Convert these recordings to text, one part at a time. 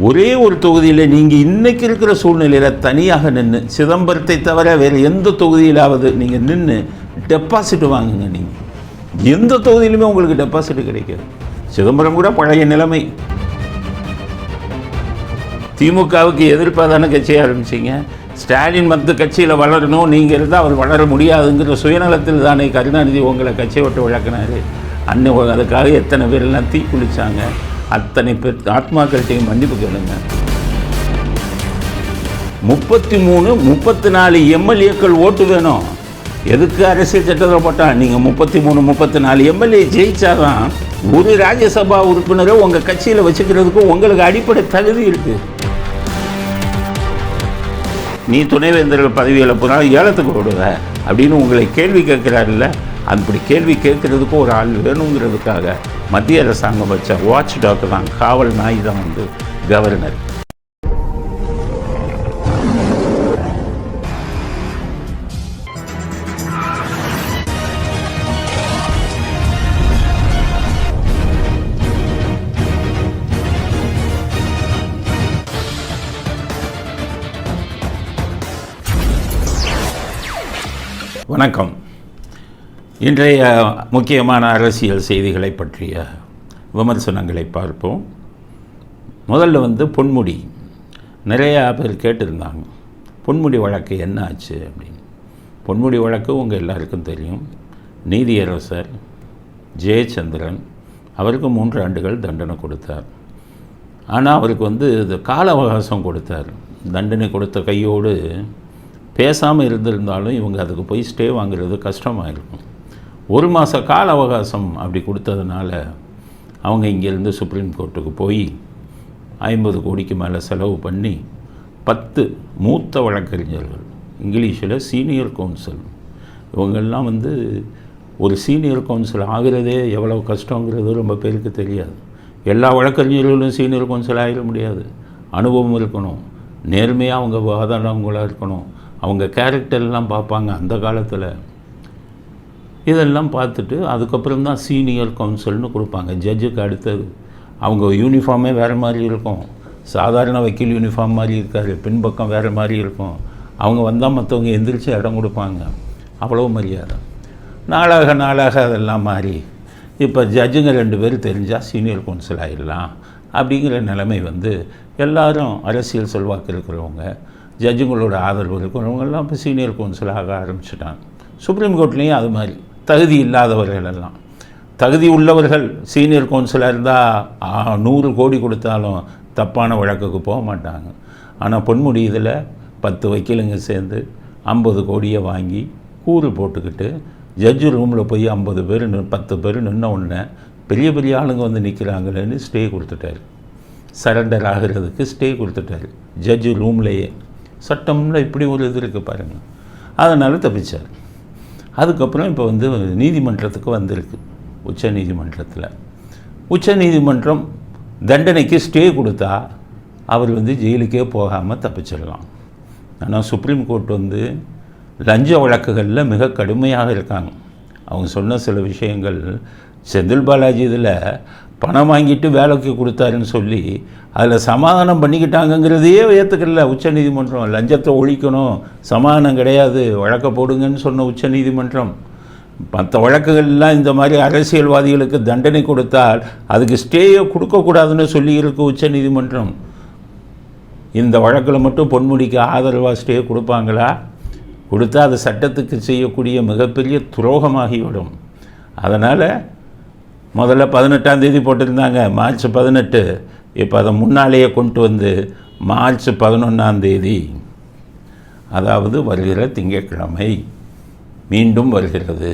ஒரே ஒரு தொகுதியில் நீங்கள் இன்றைக்கி இருக்கிற சூழ்நிலையில் தனியாக நின்று சிதம்பரத்தை தவிர வேறு எந்த தொகுதியிலாவது நீங்கள் நின்று டெபாசிட் வாங்குங்க நீங்கள் எந்த தொகுதியிலுமே உங்களுக்கு டெபாசிட் கிடைக்காது. சிதம்பரம் கூட பழைய நிலைமை. திமுகவுக்கு எதிர்ப்பாக தானே கட்சியை ஆரம்பிச்சிங்க? ஸ்டாலின் மற்ற கட்சியில் வளரணும் நீங்கள் இருந்தால் அவர் வளர முடியாதுங்கிற சுயநலத்தில் தானே கருணாநிதி உங்களை கட்சியை விட்டு விளக்குனாரு. அன்னை அதுக்காக எத்தனை பேரெல்லாம் தீக்குளிச்சாங்க. அத்தனை பேர் ஆத்மாக்கள்கிட்டையும் மன்னிப்பு கேளுங்க. முப்பத்தி மூணு முப்பத்தி நாலு எம்எல்ஏக்கள் ஓட்டு வேணும். எதுக்கு அரசியல் சட்டத்தில் போட்டால் நீங்கள் முப்பத்தி மூணு முப்பத்தி நாலு எம்எல்ஏ ஜெயிச்சாதான் ஒரு ராஜ்யசபா உறுப்பினரை உங்கள் கட்சியில் வச்சுக்கிறதுக்கு உங்களுக்கு அடிப்படை தகுதி இருக்குது நீ துணைவேந்தர்கள் பதவியில் போனால் ஏலத்துக்கு விடுவ அப்படின்னு உங்களை கேள்வி கேட்குறாருல்ல? அப்படி கேள்வி கேட்குறதுக்கு ஒரு ஆள் வேணுங்கிறதுக்காக மத்திய அரசாங்கம் வச்ச வாட்ச் டாக் தான். காவல் நாய் தான் வந்து கவர்னர் வணக்கம். இன்றைய முக்கியமான அரசியல் செய்திகளை பற்றிய விமர்சனங்களை பார்ப்போம். முதல்ல வந்து பொன்முடி. நிறையா பேர் கேட்டிருந்தாங்க பொன்முடி வழக்கு என்ன ஆச்சு? அப்படின்னு. பொன்முடி வழக்கு உங்கள் எல்லாருக்கும் தெரியும். நீதியரசர் ஜெயச்சந்திரன் அவருக்கு மூன்று ஆண்டுகள் தண்டனை கொடுத்தார். ஆனால் அவருக்கு வந்து இது கால அவகாசம் கொடுத்தார். தண்டனை கொடுத்த கையோடு பேசாமல் இருந்திருந்தாலும் இவங்க அதுக்கு போய் ஸ்டே வாங்குறது கஷ்டமாக இருக்கும். ஒரு மாத கால அவகாசம் அப்படி கொடுத்ததுனால அவங்க இங்கேருந்து சுப்ரீம் கோர்ட்டுக்கு போய் ஐம்பது கோடிக்கு மேலே செலவு பண்ணி பத்து மூத்த வழக்கறிஞர்கள் இங்கிலீஷில் சீனியர் கவுன்சில் இவங்கெல்லாம் வந்து ஒரு சீனியர் கவுன்சில் ஆகிறதே எவ்வளோ கஷ்டங்கிறது ரொம்ப பேருக்கு தெரியாது. எல்லா வழக்கறிஞர்களும் சீனியர் கவுன்சில் ஆகிட முடியாது. அனுபவம் இருக்கணும். நேர்மையாக அவங்க வாதாடவங்களாக இருக்கணும். அவங்க கேரக்டர்லாம் பார்ப்பாங்க அந்த காலத்தில். இதெல்லாம் பார்த்துட்டு அதுக்கப்புறம் தான் சீனியர் கவுன்சில்னு கொடுப்பாங்க. ஜட்ஜுக்கு அடுத்தது. அவங்க யூனிஃபார்மே வேறு மாதிரி இருக்கும். சாதாரண வக்கீல் யூனிஃபார்ம் மாதிரி இருக்கார். பின்பக்கம் வேறு மாதிரி இருக்கும். அவங்க வந்தால் மற்றவங்க எந்திரிச்சு இடம் கொடுப்பாங்க. அவ்வளோ மரியாதை. நாளாக நாளாக அதெல்லாம் மாறி இப்போ ஜட்ஜுங்க ரெண்டு பேர் தெரிஞ்சால் சீனியர் கவுன்சில் ஆகிடலாம் அப்படிங்கிற நிலைமை வந்து எல்லாரும் அரசியல் செல்வாக்கு இருக்கிறவங்க ஜட்ஜுங்களோட ஆதரவு இருக்கிறவங்கெல்லாம் இப்போ சீனியர் கவுன்சில் ஆக ஆரம்பிச்சிட்டாங்க. சுப்ரீம் கோர்ட்லேயும் அது மாதிரி. தகுதி இல்லாதவர்கள் எல்லாம் தகுதி உள்ளவர்கள் சீனியர் கவுன்சிலாக இருந்தால் நூறு கோடி கொடுத்தாலும் தப்பான வழக்குக்கு போக மாட்டாங்க. ஆனால் பொன்முடி இதில் பத்து வக்கீலுங்க சேர்ந்து ஐம்பது கோடியை வாங்கி கூறு போட்டுக்கிட்டு ஜட்ஜு ரூமில் போய் ஐம்பது பேர் பத்து பேர் நின்ன உடனே பெரிய பெரிய ஆளுங்க வந்து நிற்கிறாங்களேன்னு ஸ்டே கொடுத்துட்டாரு. சரண்டர் ஆகிறதுக்கு ஸ்டே கொடுத்துட்டாரு. ஜட்ஜு ரூம்லேயே சட்டம்ல இப்படி ஒரு இது இருக்குது பாருங்கள் அதனால் தப்பிச்சார். அதுக்கப்புறம் இப்போ வந்து நீதிமன்றத்துக்கு வந்திருக்கு. உச்ச நீதிமன்றத்தில். உச்ச நீதிமன்றம் தண்டனைக்கு ஸ்டே கொடுத்தா அவர் வந்து ஜெயிலுக்கே போகாமல் தப்பிச்சிடலாம். ஆனால் சுப்ரீம் கோர்ட் வந்து லஞ்ச வழக்குகளில் மிக கடுமையாக இருக்காங்க. அவங்க சொன்ன சில விஷயங்கள் செந்தில் பாலாஜி இதில் பணம் வாங்கிட்டு வேலைக்கு கொடுத்தாருன்னு சொல்லி அதில் சமாதானம் பண்ணிக்கிட்டாங்கங்கிறதையே ஏற்றுக்கல உச்சநீதிமன்றம் லஞ்சத்தை ஒழிக்கணும். சமாதானம் கிடையாது. வழக்க போடுங்கன்னு சொன்ன உச்சநீதிமன்றம் மற்ற வழக்குகள்லாம் இந்த மாதிரி அரசியல்வாதிகளுக்கு தண்டனை கொடுத்தால் அதுக்கு ஸ்டேயை கொடுக்கக்கூடாதுன்னு சொல்லியிருக்கு உச்சநீதிமன்றம் இந்த வழக்கில் மட்டும் பொன்முடிக்கு ஆதரவாக ஸ்டே கொடுப்பாங்களா? கொடுத்தா அது சட்டத்துக்கு செய்யக்கூடிய மிகப்பெரிய துரோகமாகிவிடும். அதனால் முதல்ல பதினெட்டாம் தேதி போட்டிருந்தாங்க. மார்ச் பதினெட்டு. இப்போ அதை முன்னாலேயே கொண்டு வந்து மார்ச் பதினொன்றாம் தேதி. அதாவது வருகிற திங்கட்கிழமை. மீண்டும் வருகிறது.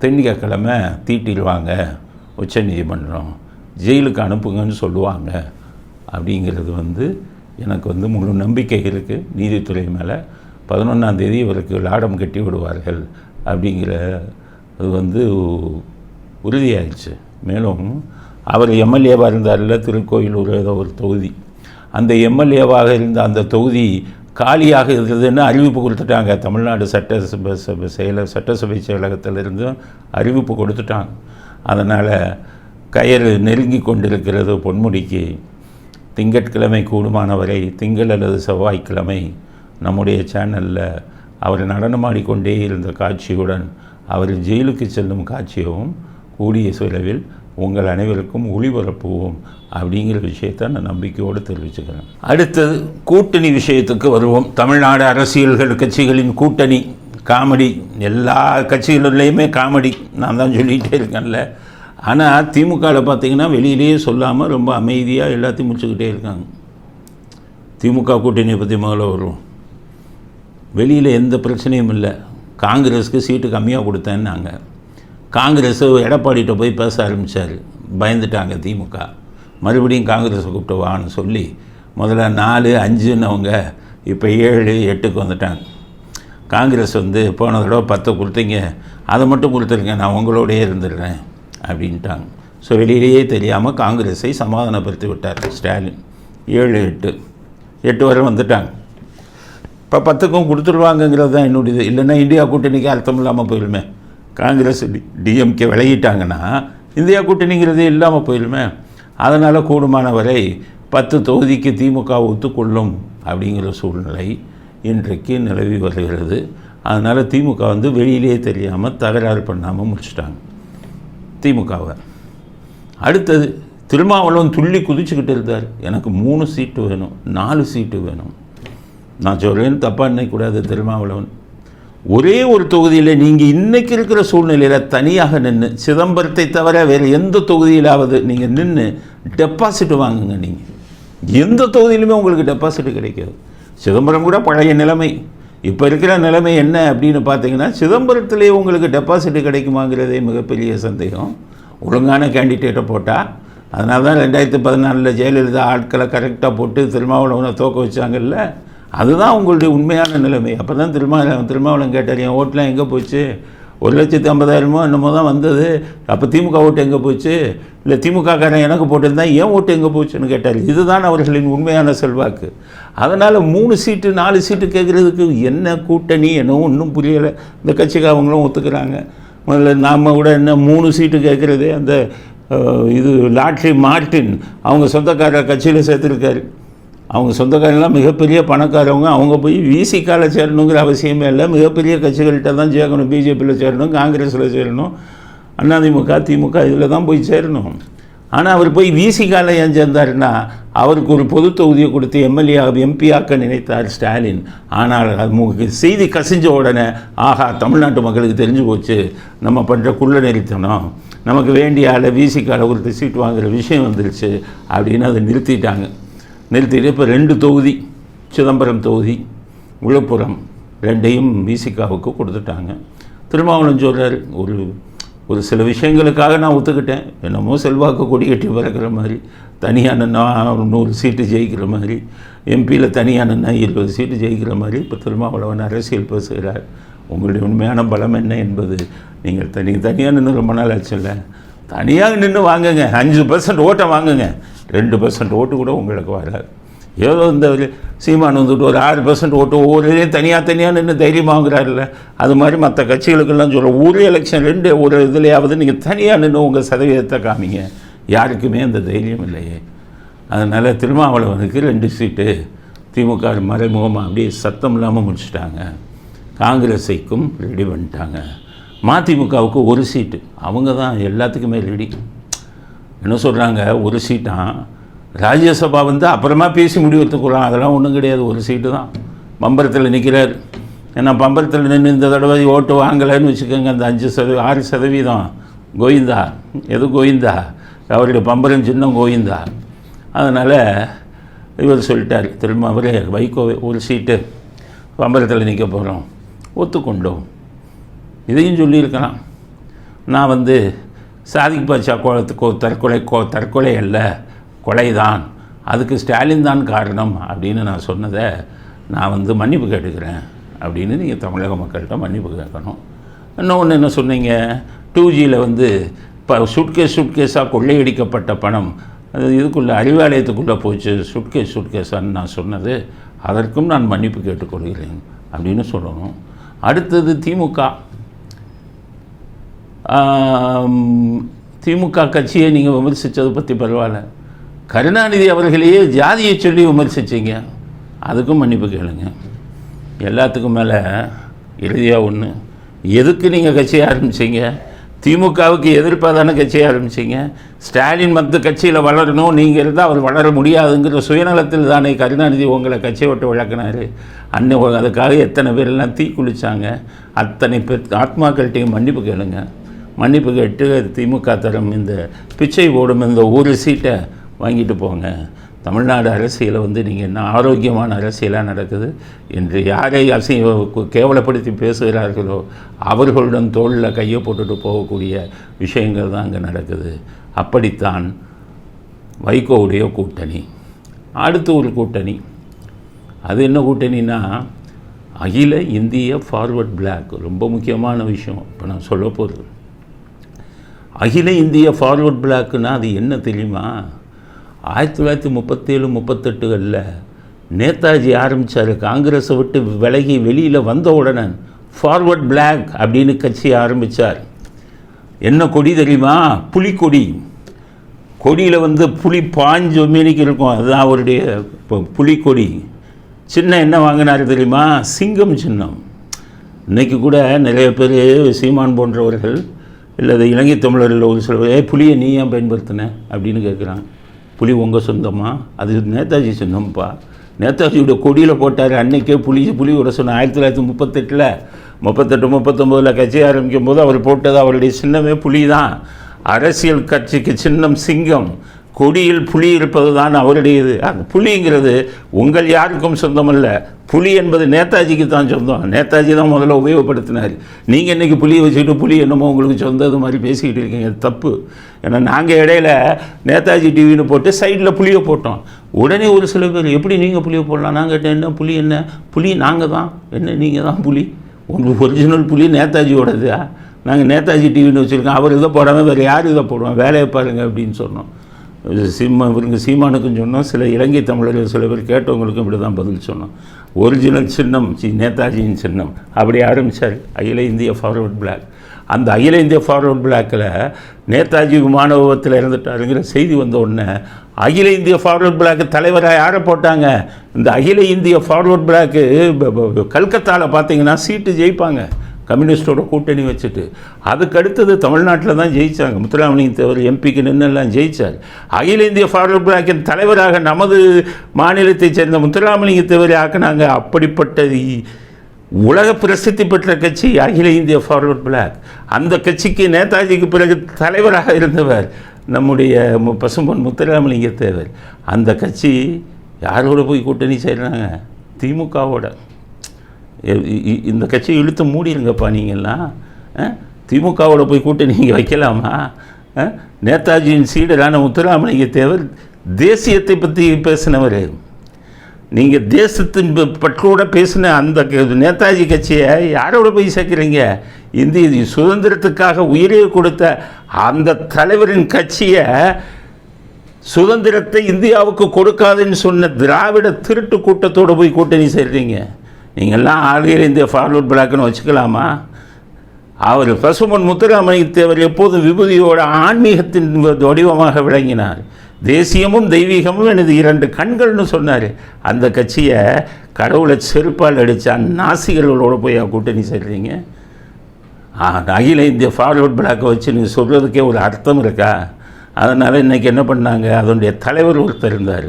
திங்கக்கிழமை தீட்டிடுவாங்க உச்சநீதிமன்றம் ஜெயிலுக்கு அனுப்புங்கன்னு சொல்லுவாங்க. அப்படிங்கிறது வந்து எனக்கு வந்து முழு நம்பிக்கை இருக்குது நீதித்துறை மேலே பதினொன்றாம் தேதி இவருக்கு லாடம் கட்டி விடுவார்கள். அப்படிங்கிற அது வந்து உறுதியாயிடுச்சு. மேலும் அவர் எம்எல்ஏவாக இருந்தார்ல திருக்கோயிலூர் ஏதோ ஒரு தொகுதி. அந்த எம்எல்ஏவாக இருந்த அந்த தொகுதி காலியாக இருந்ததுன்னு அறிவிப்பு கொடுத்துட்டாங்க. தமிழ்நாடு சட்டசபை சபை செயலர் சட்டசபை செயலகத்திலிருந்தும் அறிவிப்பு கொடுத்துட்டாங்க. அதனால் கயிறு நெருங்கி கொண்டிருக்கிறது பொன்முடிக்கு. திங்கட்கிழமை கூடுமானவரை திங்கள் அல்லது செவ்வாய்க்கிழமை நம்முடைய சேனலில் அவர் நடனமாடிக்கொண்டே இருந்த காட்சியுடன் அவர் ஜெயிலுக்கு செல்லும் காட்சியவும் கூடிய செலவில் உங்கள் அனைவருக்கும் ஒளிபரப்புவோம் அப்படிங்கிற விஷயத்தை நான் நம்பிக்கையோடு தெரிவிச்சுக்கிறேன். அடுத்தது கூட்டணி விஷயத்துக்கு வருவோம். தமிழ்நாடு அரசியல்கள் கட்சிகளின் கூட்டணி காமெடி எல்லா கட்சிகளிலையுமே காமெடி. நான் தான் சொல்லிகிட்டே இருக்கேன்ல. ஆனால் திமுகவில் பார்த்தீங்கன்னா வெளியிலேயே சொல்லாமல் ரொம்ப அமைதியாக எல்லாத்தையும் முடிச்சுக்கிட்டே இருக்காங்க. திமுக கூட்டணியை பற்றி முதல்ல வருவோம். வெளியில் எந்த பிரச்சனையும் இல்லை. காங்கிரஸுக்கு சீட்டு கம்மியாக கொடுத்தேன்னாங்க. காங்கிரஸ் எடப்பாடிகிட்ட போய் பேச ஆரம்பித்தார் பயந்துட்டாங்க திமுக. மறுபடியும் காங்கிரஸை கூப்பிட்டு வான்னு சொல்லி முதல்ல நாலு அஞ்சுன்னவங்க இப்போ ஏழு எட்டுக்கு வந்துட்டாங்க. காங்கிரஸ் வந்து போன தடவை பத்தை கொடுத்தீங்க. அதை மட்டும் கொடுத்துருங்க நான் உங்களோடயே இருந்துடுறேன் அப்படின்ட்டாங்க. ஸோ வெளியிலேயே தெரியாமல் காங்கிரஸை சமாதானப்படுத்தி விட்டார் ஸ்டாலின். ஏழு எட்டு. எட்டு வரை வந்துட்டாங்க. இப்போ பத்துக்கும் கொடுத்துருவாங்கங்கிறது தான் என்னுடையது. இல்லைன்னா இந்தியா கூட்டணிக்கு அர்த்தம் இல்லாமல் போயிடுமே காங்கிரஸ் டிஎம்கே விலகிட்டாங்கன்னா இந்தியா கூட்டணிங்கிறதே இல்லாமல் போயிடுமே. அதனால் கூடுமான வரை பத்து தொகுதிக்கு திமுக ஒத்துக்கொள்ளும் அப்படிங்கிற சூழ்நிலை இன்றைக்கு நிலவி வருகிறது. அதனால் திமுக வந்து வெளியிலேயே தெரியாமல் தகராறு பண்ணாமல் முடிச்சிட்டாங்க. திமுகவை. அடுத்தது திருமாவளவன் துள்ளி குதிச்சுக்கிட்டு இருந்தார். எனக்கு மூணு சீட்டு வேணும் நாலு சீட்டு வேணும். நான் சொல்கிறேன்னு தப்பாக நினைக்கக்கூடாது திருமாவளவன். ஒரே ஒரு தொகுதியில் நீங்கள் இன்றைக்கி இருக்கிற சூழ்நிலையில் தனியாக நின்று சிதம்பரத்தை தவிர வேறு எந்த தொகுதியிலாவது நீங்கள் நின்று டெபாசிட் வாங்குங்க நீங்கள் எந்த தொகுதியிலுமே உங்களுக்கு டெபாசிட் கிடைக்காது. சிதம்பரம் கூட பழைய நிலைமை. இப்போ இருக்கிற நிலைமை என்ன அப்படின்னு பார்த்தீங்கன்னா சிதம்பரத்திலே உங்களுக்கு டெபாசிட் கிடைக்குமாங்கிறதே மிகப்பெரிய சந்தேகம். ஒழுங்கான கேண்டிடேட்டை போட்டால் அதனால தான் ரெண்டாயிரத்தி பதினாலில் ஜெயலலிதா ஆட்களை கரெக்டாக போட்டு திருமாவளவனை தோக்க வச்சாங்கல்ல அதுதான் உங்களுடைய உண்மையான நிலைமை. அப்போ தான் திருமாவளம் திருமாவளம் கேட்டார் என் ஓட்டெலாம் எங்கே போச்சு? ஒரு லட்சத்து ஐம்பதாயிரமோ என்னமோ தான் வந்தது. அப்போ திமுக ஓட்டு எங்கே போச்சு? இல்லை திமுககாரன் எனக்கு போட்டிருந்தா ஏன் ஓட்டு எங்கே போச்சுன்னு கேட்டார். இதுதான் அவர்களின் உண்மையான செல்வாக்கு. அதனால் மூணு சீட்டு நாலு சீட்டு கேட்குறதுக்கு என்ன கூட்டணி என்ன ஒன்றும் புரியலை. இந்த கட்சிக்காரவங்களும் ஒத்துக்கிறாங்க. முதல்ல நாம் கூட என்ன மூணு சீட்டு கேட்குறதே அந்த இது லாட்ரி மார்ட்டின் அவங்க சொந்தக்கார கட்சியில் சேர்த்துருக்காரு. அவங்க சொந்தக்காரெல்லாம் மிகப்பெரிய பணக்காரவங்க. அவங்க போய் விசிக்கால சேரணுங்கிற அவசியமே இல்லை. மிகப்பெரிய கட்சிகள்கிட்ட தான் சேர்க்கணும். பிஜேபியில் சேரணும். காங்கிரஸில் சேரணும். அதிமுக திமுக இதில் தான் போய் சேரணும். ஆனால் அவர் போய் விசிகால ஏன் சேர்ந்தாருன்னா அவருக்கு ஒரு பொது தொகுதியை கொடுத்து எம்எல்ஏ எம்பி ஆக்க நினைத்தார் ஸ்டாலின். ஆனால் அது உங்களுக்கு செய்தி கசிஞ்ச உடனே ஆஹா தமிழ்நாட்டு மக்களுக்கு தெரிஞ்சு போச்சு. நம்ம பண்ணுற குள்ள நெறித்தனம் நமக்கு வேண்டிய ஆளை விசிக்கால ஒருத்தர் சீட் வாங்குகிற விஷயம் வந்துருச்சு அப்படின்னு அதை நிறுத்திட்டாங்க. நிறுத்திட்டு இப்போ ரெண்டு தொகுதி சிதம்பரம் தொகுதி விழுப்புரம் ரெண்டையும் விசிகாவுக்கு கொடுத்துட்டாங்க. திருமாவளவன் சொல்கிறார் ஒரு ஒரு சில விஷயங்களுக்காக நான் ஒத்துக்கிட்டேன். என்னமோ செல்வாக்கு கொடி கட்டி பறக்கிற மாதிரி தனியாக நான் நூறு சீட்டு ஜெயிக்கிற மாதிரி எம்பியில் தனியாக நான் இருபது சீட்டு ஜெயிக்கிற மாதிரி இப்போ திருமாவளவன் அரசியல் பேசுகிறார். உங்களுடைய உண்மையான பலம் என்ன என்பது நீங்கள் தனி தனியாக நின்று ரொம்ப நாள் ஆச்சுல்ல. தனியாக நின்று வாங்குங்க. அஞ்சு பர்சன்ட் ஓட்டை வாங்குங்க. ரெண்டு பர்சன்ட் ஓட்டு கூட உங்களுக்கு வராது. ஏதோ இந்த ஒரு சீமான் வந்துட்டு ஒரு ஆறு பர்சன்ட் ஓட்டு ஒவ்வொரு இதையும் தனியாக தனியாக நின்று தைரியமாக வாங்குறாருல்ல. அது மாதிரி மற்ற கட்சிகளுக்கெல்லாம் சொல்ல ஒரு எலெக்ஷன் ரெண்டு ஒரு இதுலையாவது நீங்கள் தனியாக நின்று உங்கள் சதவீதத்தை காமிங்க. யாருக்குமே அந்த தைரியம் இல்லையே. அதனால் திருமாவளவனுக்கு ரெண்டு சீட்டு திமுக மறைமுகமாக அப்படியே சத்தம் இல்லாமல் முடிச்சுட்டாங்க. காங்கிரஸைக்கும் ரெடி பண்ணிட்டாங்க. மதிமுகவுக்கு ஒரு சீட்டு. அவங்க தான் எல்லாத்துக்குமே ரெடி என்ன சொல்கிறாங்க ஒரு சீட்டான் ராஜ்யசபா வந்து அப்புறமா பேசி முடிவெடுத்துக்கலாம் அதெல்லாம் ஒன்றும் கிடையாது. ஒரு சீட்டு தான். பம்பரத்தில் நிற்கிறார் ஏன்னா பம்பரத்தில் நின்று இந்த தடவை ஓட்டு வாங்கலைன்னு வச்சுக்கோங்க. அந்த அஞ்சு சதவீதம் ஆறு சதவீதம். கோவிந்தா. எது கோவிந்தா? அவருடைய பம்பரம் சின்னம் கோவிந்தா. அதனால் இவர் சொல்லிட்டார். திரும்ப அவரே வைகோ ஒரு சீட்டு. பம்பரத்தில் நிற்க போகிறோம் ஒத்துக்கொண்டோம். இதையும் சொல்லியிருக்கலாம். நான் வந்து சாதிக் பாட்சா கோலத்துக்கோ தற்கொலை கோ தற்கொலை அல்ல கொலைதான். அதுக்கு ஸ்டாலின் தான் காரணம் அப்படின்னு நான் சொன்னதை நான் வந்து மன்னிப்பு கேட்டுக்கிறேன் அப்படின்னு நீங்கள் தமிழக மக்கள்கிட்ட மன்னிப்பு கேட்கணும். இன்னொன்று என்ன சொன்னீங்க? டூ ஜியில் வந்து இப்போ சுட்கேஸ் சுட்கேஸாக கொள்ளையடிக்கப்பட்ட பணம். அது இதுக்குள்ளே அறிவாலயத்துக்குள்ளே போச்சு சுட்கேஸ் சுட்கேஸான்னு நான் சொன்னது. அதற்கும் நான் மன்னிப்பு கேட்டுக்கொள்கிறேன் அப்படின்னு சொல்லணும். அடுத்தது திமுக. திமுக கட்சியை நீங்கள் விமர்சித்ததை பற்றி பரவாயில்ல. கருணாநிதி அவர்களையே ஜாதியை சொல்லி விமர்சிச்சிங்க. அதுக்கும் மன்னிப்பு கேளுங்க. எல்லாத்துக்கும் மேலே இறுதியாக ஒன்று எதுக்கு நீங்கள் கட்சியை ஆரம்பிச்சிங்க? திமுகவுக்கு எதிர்ப்பாக தானே கட்சியை ஆரம்பிச்சிங்க? ஸ்டாலின் மற்ற கட்சியில் வளரணும் நீங்கள் இருந்தால் அவர் வளர முடியாதுங்கிற சுயநலத்தில் தானே கருணாநிதி உங்களை கட்சியை விட்டு விளக்குனாரு அன்னை அதுக்காக எத்தனை பேரெல்லாம் தீ குளிச்சாங்க அத்தனை பேர் ஆத்மாக்கள்கிட்டையும் மன்னிப்பு கேளுங்கள் மன்னிப்பு கேட்டு திமுக தரம் இந்த பிச்சை போடும் இந்த ஒரு சீட்டை வாங்கிட்டு போங்க. தமிழ்நாடு அரசியலை வந்து நீங்கள் என்ன ஆரோக்கியமான அரசியலாக நடக்குது என்று யாரை அசிங்க கேவலப்படுத்தி பேசுகிறார்களோ அவர்களுடன் தோளில் கையை போட்டுட்டு போகக்கூடிய விஷயங்கள் தான் அங்கே நடக்குது. அப்படித்தான் வைகோவுடைய கூட்டணி. அடுத்து ஒரு கூட்டணி. அது என்ன கூட்டணின்னா அகில இந்திய ஃபார்வர்ட் பிளாக் ரொம்ப முக்கியமான விஷயம். இப்போ நான் சொல்ல போகிறது அகில இந்திய ஃபார்வர்ட் பிளாக்குன்னா அது என்ன தெரியுமா? ஆயிரத்தி தொள்ளாயிரத்தி முப்பத்தேழு முப்பத்தெட்டுகளில் நேதாஜி ஆரம்பித்தார் காங்கிரஸை விட்டு விலகி வெளியில் வந்த உடனே ஃபார்வர்ட் பிளாக் அப்படின்னு கட்சி ஆரம்பித்தார் என்ன கொடி தெரியுமா? புலிக்கொடி கொடியில் வந்து புலி பாஞ்சு மீனிக்கு இருக்கும். அதுதான் அவருடைய இப்போ புலிக்கொடி சின்ன என்ன வாங்கினார் தெரியுமா? சிங்கம் சின்னம். இன்றைக்கி கூட நிறைய பேர் சீமான் போன்றவர்கள் இல்லை இலங்கை தமிழரில் ஒரு சில ஏ புலியை நீ ஏன் பயன்படுத்தின? அப்படின்னு கேட்குறாங்க. புலி உங்கள் சொந்தமா? அது நேதாஜி சொந்தம்ப்பா. நேதாஜியோட கொடியில் போட்டார் அன்னைக்கே புலி புலியோட சொன்ன ஆயிரத்தி தொள்ளாயிரத்தி முப்பத்தெட்டில். முப்பத்தெட்டு முப்பத்தொம்போதில் கட்சி ஆரம்பிக்கும் போது அவர் போட்டது அவருடைய சின்னமே புலி தான் அரசியல் கட்சிக்கு சின்னம் சிங்கம். கொடியில் புலி இருப்பது தான் அவருடையது. அந்த புலிங்கிறது உங்கள் யாருக்கும் சொந்தமல்ல. புலி என்பது நேதாஜிக்கு தான் சொந்தம். நேதாஜி தான் முதல்ல உபயோகப்படுத்தினார். நீங்கள் இன்றைக்கி புலியை வச்சுக்கிட்டு புலி என்னமோ உங்களுக்கு சொந்த இது மாதிரி பேசிக்கிட்டு இருக்கீங்க. தப்பு. ஏன்னா நாங்கள் இடையில நேதாஜி டிவின்னு போட்டு சைடில் புளியை போட்டோம். உடனே ஒரு சில பேர் எப்படி நீங்கள் புளியை போடலாம்? நாங்கள் கேட்டேன் என்ன புலி என்ன? புலி நாங்கள் தான். என்ன நீங்கள் தான் புலி? உங்களுக்கு ஒரிஜினல் புலி நேதாஜியோடது நாங்கள் நேதாஜி டிவின்னு வச்சுருக்கோம். அவர் இதை போடாமல் வேறு யார் இதை போடுவோம் வேலையை பாருங்கள் அப்படின்னு சொன்னோம். சீமா இவருக்கு சீமானுக்கும் சொன்னோம். சில இலங்கை தமிழர்கள் சில பேர் கேட்டவங்களுக்கும் இப்படி தான் பதில் சொன்னோம். ஒரிஜினல் சின்னம் சி நேதாஜியின் சின்னம். அப்படி ஆரம்பித்தார் அகில இந்திய ஃபார்வர்ட் பிளாக் அந்த அகில இந்திய ஃபார்வர்ட் பிளாக்கில் நேதாஜி விமான விபத்தில் இறந்துட்டாருங்கிற செய்தி வந்த உடனே அகில இந்திய ஃபார்வர்ட் பிளாக் தலைவராக யாரை போட்டாங்க? இந்த அகில இந்திய ஃபார்வர்ட் பிளாக்கு கல்கத்தாவில் பார்த்தீங்கன்னா சீட்டு ஜெயிப்பாங்க. கம்யூனிஸ்டோட கூட்டணி வச்சுட்டு. அதுக்கு அடுத்தது தமிழ்நாட்டில் தான் ஜெயித்தாங்க முத்துராமலிங்க தேவர் எம்பிக்கு நின்னெல்லாம் ஜெயித்தார் அகில இந்திய ஃபார்வர்ட் பிளாக்கின் தலைவராக நமது மாநிலத்தைச் சேர்ந்த முத்துராமலிங்க தேவரை ஆக்குனாங்க. அப்படிப்பட்ட உலக பிரசித்தி பெற்ற கட்சி அகில இந்திய ஃபார்வர்ட் பிளாக் அந்த கட்சிக்கு நேதாஜிக்கு பிறகு தலைவராக இருந்தவர் நம்முடைய மு- பசும்பொன் முத்துராமலிங்க தேவர். அந்த கட்சி யாரோட போய் கூட்டணி செய்கிறாங்க திமுகவோட. இந்த கட்சியை இழுத்து மூடிருங்கப்பா நீங்கள்லாம் திமுகவோட போய் கூட்டணி நீங்கள் வைக்கலாமா? நேதாஜியின் சீடரான முத்துராமலிங்க தேவர் தேசியத்தை பற்றி பேசினவர். நீங்கள் தேசத்தின் பற்றோட பேசின அந்த நேதாஜி கட்சியை யாரோட போய் சேர்க்குறீங்க? இந்திய சுதந்திரத்துக்காக உயிரை கொடுத்த அந்த தலைவரின் கட்சியை சுதந்திரத்தை இந்தியாவுக்கு கொடுக்காதுன்னு சொன்ன திராவிட திருட்டு கூட்டத்தோடு போய் கூட்டணி சேர்றீங்க. நீங்கள்லாம் ஆளுகிற இந்திய ஃபார்வர்ட் பிளாக்னு வச்சுக்கலாமா? அவர் பசுமன் முத்துராமலிங்கத்தேவர் எப்போதும் விபூதியோட ஆன்மீகத்தின் வடிவமாக விளங்கினார். தேசியமும் தெய்வீகமும் எனது இரண்டு கண்கள்னு சொன்னார். அந்த கட்சியை கடவுளை செருப்பால் அடித்த நாசிகர்களோடு போய் கூட்டணி சேர்றீங்க? அகில இந்திய ஃபார்வர்ட் பிளாக்கை வச்சு நீ சொல்கிறதுக்கே ஒரு அர்த்தம் இருக்கா? அதனால் இன்றைக்கி என்ன பண்ணாங்க? அதனுடைய தலைவர் ஒருத்தர் இருந்தார்.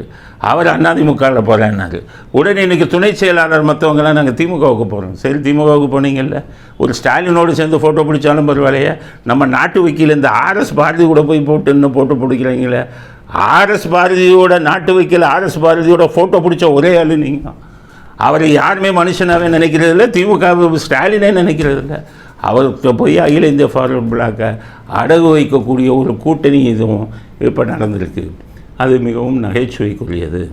அவர் அதிமுகவில் போகிறேன்னாரு உடனே இன்றைக்கி துணை செயலாளர் மற்றவங்களாம் நாங்கள் திமுகவுக்கு போகிறோம் சரி திமுகவுக்கு போனீங்கல்ல. ஒரு ஸ்டாலினோடு சேர்ந்து ஃபோட்டோ பிடிச்சாலும் பரவாயில்லையே. நம்ம நாட்டு வக்கீல் இந்த ஆர்எஸ் பாரதி கூட போய் போட்டு இன்னும் ஃபோட்டோ பிடிக்கிறீங்களே. ஆர்எஸ் பாரதியோட நாட்டு வக்கீல் ஆர்எஸ் பாரதியோட ஃபோட்டோ பிடிச்ச ஒரே ஆளு நீங்கள் அவரை யாருமே மனுஷனாகவே நினைக்கிறது இல்லை திமுக ஸ்டாலினே நினைக்கிறது இல்லை அவருக்கு போய் அகில இந்திய ஃபார்வர்ட் பிளாக்கை அடகு வைக்கக்கூடிய ஒரு கூட்டணி இதுவும் இப்போ நடந்திருக்கு. அது மிகவும் நகைச்சுவைக்குரியது.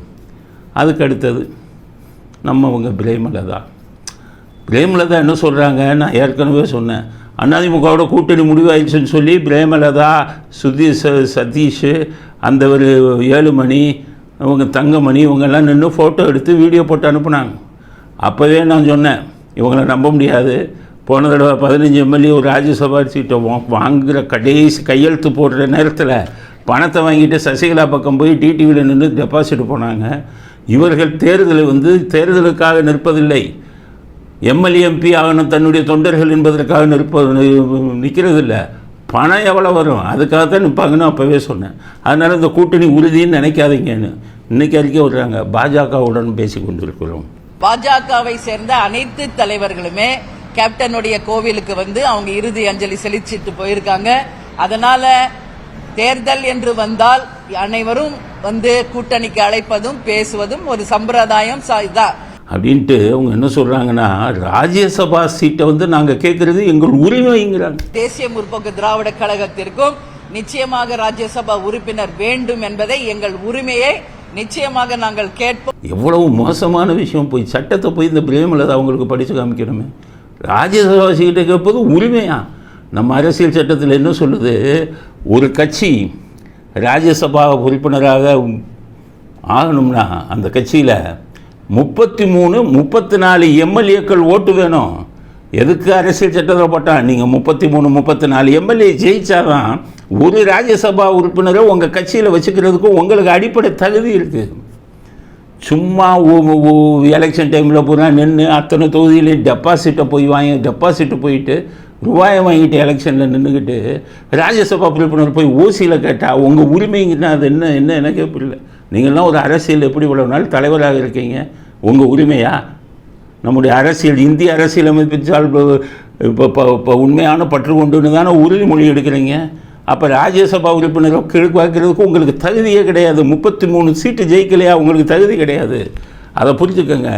அதுக்கு அடுத்தது நம்ம அவங்க பிரேமலதா. பிரேமலதா என்ன சொல்கிறாங்க நான் ஏற்கனவே சொன்னேன். அதிமுகவோட கூட்டணி முடிவாயிடுச்சுன்னு சொல்லி பிரேமலதா சுதி ச சதீஷ் அந்த ஒரு ஏழுமணி இவங்க தங்கமணி இவங்கெல்லாம் நின்று ஃபோட்டோ எடுத்து வீடியோ போட்டு அனுப்புனாங்க. அப்போவே நான் சொன்னேன் இவங்களை நம்ப முடியாது. போன தடவை பதினஞ்சு எம்எல்ஏ ஒரு ராஜ்யசபா சீட்டை வாங்குகிற கடைசி கையெழுத்து போடுற நேரத்தில் பணத்தை வாங்கிட்டு சசிகலா பக்கம் போய் டிடிவியில் நின்று டெபாசிட் போனாங்க. இவர்கள் தேர்தலை வந்து தேர்தலுக்காக நிற்பதில்லை. எம்எல்ஏ எம்பி ஆகணும் தன்னுடைய தொண்டர்கள் என்பதற்காக நிற்ப நிற்கிறதில்ல பணம் எவ்வளோ வரும்? அதுக்காக தான் நிற்பாங்கன்னு அப்போவே சொன்னேன். அதனால் இந்த கூட்டணி உறுதின்னு நினைக்காதீங்கன்னு. இன்னைக்கு அறிக்கை விடுறாங்க பாஜகவுடன் பேசி கொண்டிருக்கிறோம் பாஜகவை சேர்ந்த அனைத்து தலைவர்களுமே கேப்டனுடைய கோவிலுக்கு வந்து அவங்க இறுதி அஞ்சலி செலுத்திட்டு போயிருக்காங்க. அதனால தேர்தல் என்று வந்தால் அனைவரும் வந்து கூட்டணிக்கு அழைப்பதும் பேசுவதும் ஒரு சம்பிரதாயம் ச- இதா. அப்படின்ட்டு அவங்க என்ன சொல்கிறாங்கன்னா ராஜ்யசபா சீட்டை வந்து நாங்கள் கேட்குறது எங்கள் உரிமைங்கிறாங்க. தேசிய முற்போக்கு திராவிட கழகத்திற்கும் நிச்சயமாக ராஜ்யசபா உறுப்பினர் வேண்டும் என்பதை எங்கள் உரிமையை நிச்சயமாக நாங்கள் கேட்போம். எவ்வளவு மோசமான விஷயம் போய் சட்டத்தை போய் இந்த பிரேமலதா அவங்களுக்கு படித்து காமிக்கணுமே. ராஜ்யசபா சீட்டை கேட்பது உரிமையா? நம்ம அரசியல் சட்டத்தில் என்ன சொல்லுது? ஒரு கட்சி ராஜ்யசபா உறுப்பினராக ஆகணும்னா அந்த கட்சியில் முப்பத்தி மூணு முப்பத்தி நாலு எம்எல்ஏக்கள் ஓட்டு வேணும். எதுக்கு அரசியல் சட்டத்தில் போட்டால் நீங்கள் முப்பத்தி மூணு முப்பத்தி நாலு எம்எல்ஏ ஜெயிச்சாதான் ஒரு ராஜ்யசபா உறுப்பினரை உங்கள் கட்சியில் வச்சுக்கிறதுக்கும் உங்களுக்கு அடிப்படை தகுதி இருக்குது சும்மா எலெக்ஷன் டைமில் பூரா நின்று அத்தனை தொகுதியிலையும் டெபாசிட்டை போய் வாங்கி டெபாசிட்டு போயிட்டு ரூபாயை வாங்கிட்டு எலெக்ஷனில் நின்றுக்கிட்டு ராஜ்யசபா உறுப்பினர் போய் ஓசியில் கேட்டால் உங்கள் உரிமைங்கன்னா அது என்ன என்ன? எனக்கே புரியல. நீங்கள்லாம் ஒரு அரசியல் எப்படி இவ்வளவு நாள் தலைவராக இருக்கீங்க? உங்கள் உரிமையா? நம்முடைய அரசியல் இந்திய அரசியலமைப்பிச்சால் இப்போ இப்போ இப்போ உண்மையான பற்று கொண்டுன்னு தானே உறுதிமொழி எடுக்கிறீங்க? அப்போ ராஜ்யசபா உறுப்பினரை கிழக்கு வைக்கிறதுக்கு உங்களுக்கு தகுதியே கிடையாது. முப்பத்தி மூணு சீட்டு ஜெயிக்கலையா? உங்களுக்கு தகுதி கிடையாது. அதை புரிஞ்சுக்கோங்க.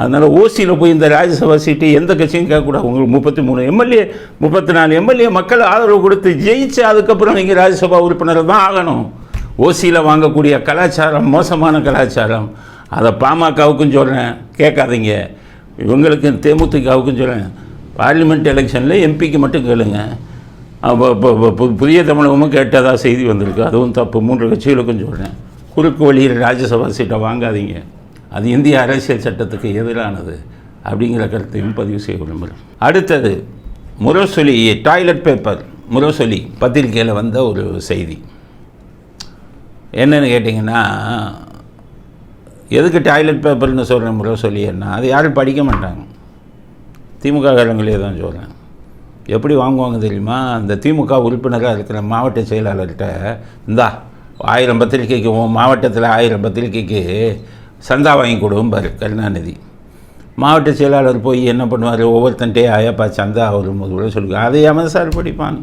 அதனால் ஓசியில் போய் இந்த ராஜ்யசபா சீட்டு எந்த கட்சியும் கேட்கக்கூடாது. உங்களுக்கு முப்பத்தி மூணு எம்எல்ஏ முப்பத்தி நாலு எம்எல்ஏ மக்கள் ஆதரவு கொடுத்து ஜெயிச்சு அதுக்கப்புறம் நீங்கள் ராஜ்யசபா உறுப்பினர் தான் ஆகணும். ஓசியில் வாங்கக்கூடிய கலாச்சாரம் மோசமான கலாச்சாரம். அதை பாமகவுக்கும் சொல்கிறேன் கேட்காதீங்க. இவங்களுக்கு தேமுதிகவுக்கும் சொல்கிறேன் பார்லிமெண்ட் எலெக்ஷனில் எம்பிக்கு மட்டும் கேளுங்கள் புதிய தமிழகமும் கேட்டதாக செய்தி வந்திருக்கு. அதுவும் தப்பு. மூன்று கட்சிகளுக்கும் சொல்கிறேன் குறுக்கு வழியில் ராஜ்யசபா சீட்டை வாங்காதீங்க. அது இந்திய அரசியல் சட்டத்துக்கு எதிரானது அப்படிங்கிற கருத்தையும் பதிவு செய்ய விரும்புகிறேன். அடுத்தது முரசொலி டாய்லெட் பேப்பர் முரசொலி பத்திரிக்கையில் வந்த ஒரு செய்தி. என்னென்னு கேட்டிங்கன்னா எதுக்கு டாய்லெட் பேப்பர்னு சொல்கிறேன் முரசொலி என்ன அது யாரும் படிக்க மாட்டாங்க. திமுக காரங்களே தான் சொல்கிறேன் எப்படி வாங்குவாங்க தெரியுமா? அந்த திமுக உறுப்பினராக இருக்கிற மாவட்ட செயலாளர்கிட்ட இந்தா ஆயிரம் பத்திரிகைக்கு உன் மாவட்டத்தில் ஆயிரம் பத்திரிகைக்கு சந்தா வாங்கி கொடும்பார் கருணாநிதி. மாவட்ட செயலாளர் போய் என்ன பண்ணுவார்? ஒவ்வொருத்தன்ட்டே ஆயாப்பா சந்தா வரும்போது கூட சொல்லுங்க அதை எவன் சார் படிப்பான்?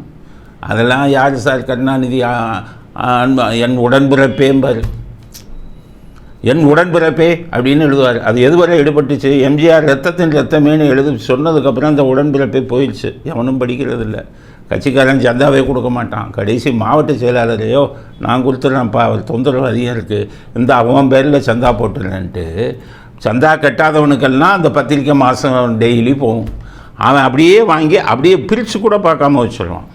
அதெல்லாம் யார் சார்? கருணாநிதி ஆ, என் உடன்பிறப்பேம்பார். என் உடன்பிறப்பே அப்படின்னு எழுதுவார். அது எதுவரை எடுபட்டுச்சு எம்ஜிஆர் ரத்தத்தின் ரத்தமேனு எழுதி சொன்னதுக்கப்புறம் அந்த உடன்பிறப்பே போயிடுச்சு. எவனும் படிக்கிறது இல்லை கட்சிக்காரன் சந்தாவே கொடுக்க மாட்டான். கடைசி மாவட்ட செயலாளரையோ நான் கொடுத்துட்றேன்ப்பா அவர் தொந்தரவு அதிகம் இருக்குது இந்த அவன் பேரில் சந்தா போட்டுறேன்ட்டு. சந்தா கட்டாதவனுக்கெல்லாம் அந்த பத்திரிக்கை மாதம் டெய்லி போகும். அவன் அப்படியே வாங்கி அப்படியே பிரித்து கூட பார்க்காம வச்சிருவான்.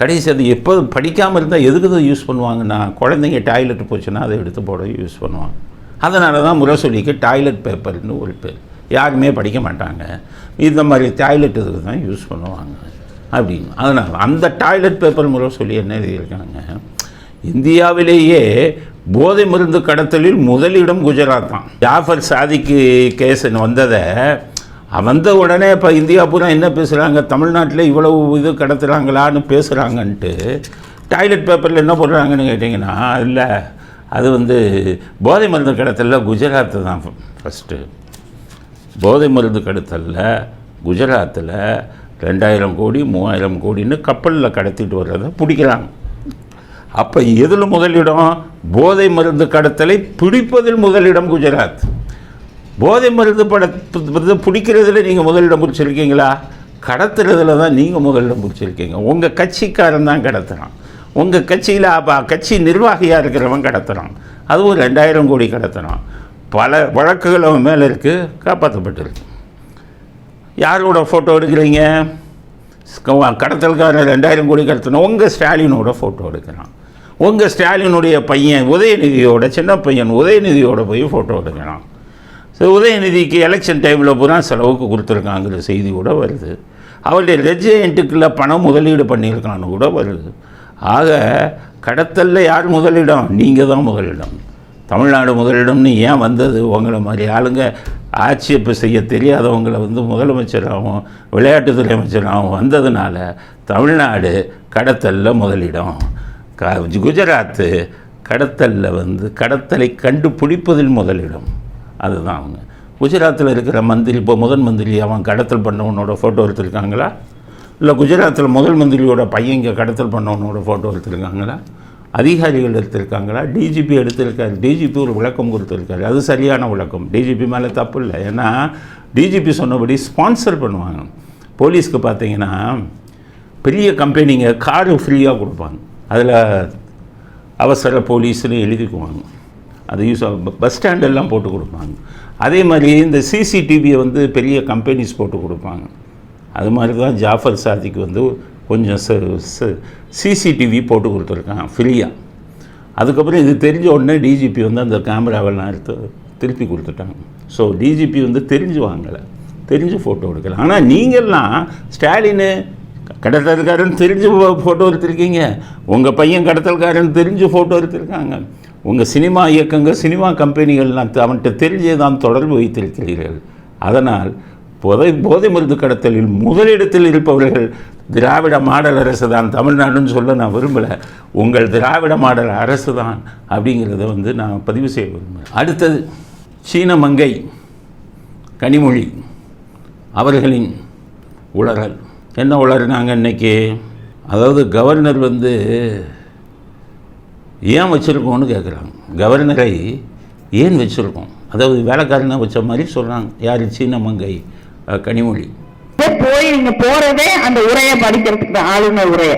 கடைசி அது எப்போ படிக்காமல் இருந்தால் எதுக்கு தான் யூஸ் பண்ணுவாங்கன்னா குழந்தைங்க டாய்லெட் போச்சுன்னா அதை எடுத்து போட யூஸ் பண்ணுவாங்க. அதனால தான் முரசொலிக்கு டாய்லெட் பேப்பர்னு ஒரு பேர். யாருமே படிக்க மாட்டாங்க. இந்த மாதிரி டாய்லெட் இதுக்கு தான் யூஸ் பண்ணுவாங்க. அப்படின்னு. அதனால் அந்த டாய்லெட் பேப்பர் முரசொலி என்ன எழுதியிருக்காங்க? இந்தியாவிலேயே போதை மருந்து கடத்தலில் முதலிடம் குஜராத் தான் ஜாஃபர் சாதிக்கு கேஸ் வந்ததை வந்த உடனே இப்போ இந்தியா பூரா என்ன பேசுகிறாங்க தமிழ்நாட்டில் இவ்வளவு இது கடத்துகிறாங்களான்னு பேசுகிறாங்கன்ட்டு டாய்லெட் பேப்பரில் என்ன போடுறாங்கன்னு கேட்டிங்கன்னா இல்லை அது வந்து போதை மருந்து கடத்தலில் குஜராத்து தான் ஃபஸ்ட்டு போதை மருந்து கடத்தலில் குஜராத்தில் ரெண்டாயிரம் கோடி மூவாயிரம் கோடின்னு கப்பலில் கடத்திட்டு வர்றதை பிடிக்கிறாங்க. அப்போ எதில் முதலிடம்? போதை மருந்து கடத்தலை பிடிப்பதில் முதலிடம் குஜராத். போதை மருந்து பட பிடிக்கிறதுல நீங்கள் முதலிடம் பிடிச்சிருக்கீங்களா? கடத்துறதுல தான் நீங்கள் முதலிடம் பிடிச்சிருக்கீங்க. உங்கள் கட்சிக்காரன் தான் கடத்துகிறான் உங்கள் கட்சியில் அப்போ கட்சி நிர்வாகியாக இருக்கிறவன் கடத்துகிறான் அதுவும் ரெண்டாயிரம் கோடி கடத்துகிறான் பல வழக்குகள் அவன் மேலே இருக்குது காப்பாற்றப்பட்டிருக்கு யாரோட ஃபோட்டோ எடுக்கிறீங்க? கடத்தல்காரன் ரெண்டாயிரம் கோடி கடத்தணும். உங்கள் ஸ்டாலினோட ஃபோட்டோ எடுக்கிறான். உங்கள் ஸ்டாலினுடைய பையன் உதயநிதியோட சின்ன பையன் உதயநிதியோட போய் ஃபோட்டோ எடுக்கிறான். ஸோ உதயநிதிக்கு எலெக்ஷன் டைமில் பூரா செலவுக்கு கொடுத்துருக்காங்கிற செய்தி கூட வருது. அவருடைய ரெஜென்ட்டுக்குள்ள பணம் முதலீடு பண்ணியிருக்கான்னு கூட வருது. ஆக கடத்தலில் யார் முதலிடம்? நீங்கள் தான் முதலிடம். தமிழ்நாடு முதலிடம்னு ஏன் வந்தது? உங்களை மாதிரி ஆளுங்க ஆட்சேப்பு செய்ய தெரியாதவங்களை வந்து முதலமைச்சராகவும் விளையாட்டுத்துறை அமைச்சராகவும் வந்ததுனால தமிழ்நாடு கடத்தலில் முதலிடம். க குஜராத்து கடத்தலில் வந்து கடத்தலை கண்டுபிடிப்பதில் முதலிடம். அதுதான் அவங்க. குஜராத்தில் இருக்கிற மந்திரி இப்போ முதல் மந்திரி அவன் கடத்தல் பண்ணவனோட ஃபோட்டோ எடுத்திருக்காங்களா? இல்லை குஜராத்தில் முதல் மந்திரியோட பையன் இங்கே கடத்தல் பண்ணவனோட ஃபோட்டோ எடுத்திருக்காங்களா? அதிகாரிகள் எடுத்திருக்காங்களா? டிஜிபி எடுத்திருக்காரு. டிஜிபி ஒரு விளக்கம் கொடுத்துருக்காரு. அது சரியான விளக்கம். டிஜிபி மேலே தப்பு இல்லை. ஏன்னா டிஜிபி சொன்னபடி ஸ்பான்சர் பண்ணுவாங்க. போலீஸ்க்கு பார்த்தீங்கன்னா பெரிய கம்பெனிங்க காரு ஃப்ரீயாக கொடுப்பாங்க. அதில் அவசர போலீஸ்னு எழுதிக்குவாங்க. அது யூஸ் பஸ் ஸ்டாண்டெல்லாம் போட்டு கொடுப்பாங்க. அதே மாதிரி இந்த சிசிடிவியை வந்து பெரிய கம்பெனிஸ் போட்டு கொடுப்பாங்க. அது மாதிரி தான் ஜாஃபர் சாதிக்கு வந்து கொஞ்சம் சிசிடிவி போட்டு கொடுத்துருக்கான் ஃப்ரீயாக அதுக்கப்புறம் இது தெரிஞ்ச உடனே டிஜிபி வந்து அந்த கேமராவெல்லாம் எடுத்து திருப்பி கொடுத்துட்டாங்க. ஸோ டிஜிபி வந்து தெரிஞ்சு வாங்கலை. தெரிஞ்சு ஃபோட்டோ எடுக்கலை. ஆனால் நீங்கள்லாம் ஸ்டாலின் கடத்தல்காரன் தெரிஞ்சு ஃபோட்டோ எடுத்திருக்கீங்க. உங்கள் பையன் கடத்தல்காரன் தெரிஞ்சு ஃபோட்டோ எடுத்திருக்காங்க. உங்கள் சினிமா இயக்கங்கள் சினிமா கம்பெனிகள் நான் அவன்கிட்ட தெரிஞ்சே தான் தொடர்பு வைத்திருக்கிறீர்கள். அதனால் போதை போதை மருந்து கடத்தலில் முதலிடத்தில் இருப்பவர்கள் திராவிட மாடல் அரசு தான். தமிழ்நாடுன்னு சொல்ல நான் விரும்பலை. உங்கள் திராவிட மாடல் அரசு தான் அப்படிங்கிறத வந்து நான் பதிவு செய்ய விரும்புகிறேன். அடுத்தது சீன மங்கை கனிமொழி அவர்களின் உளறல். என்ன உளறினாங்க இன்னைக்கு? அதாவது கவர்னர் வந்து ஏன் வச்சுருக்கோன்னு கேட்குறாங்க கவர்னரை ஏன் வச்சுருக்கோம்? அதாவது வேலைக்காரனை வச்ச மாதிரி சொல்கிறாங்க யார்? சீன மங்கை கனிமொழி. போய் நீங்க போறதே அந்த உரையை படிக்கிறதுக்கு தான், ஆளுநர் உரையை.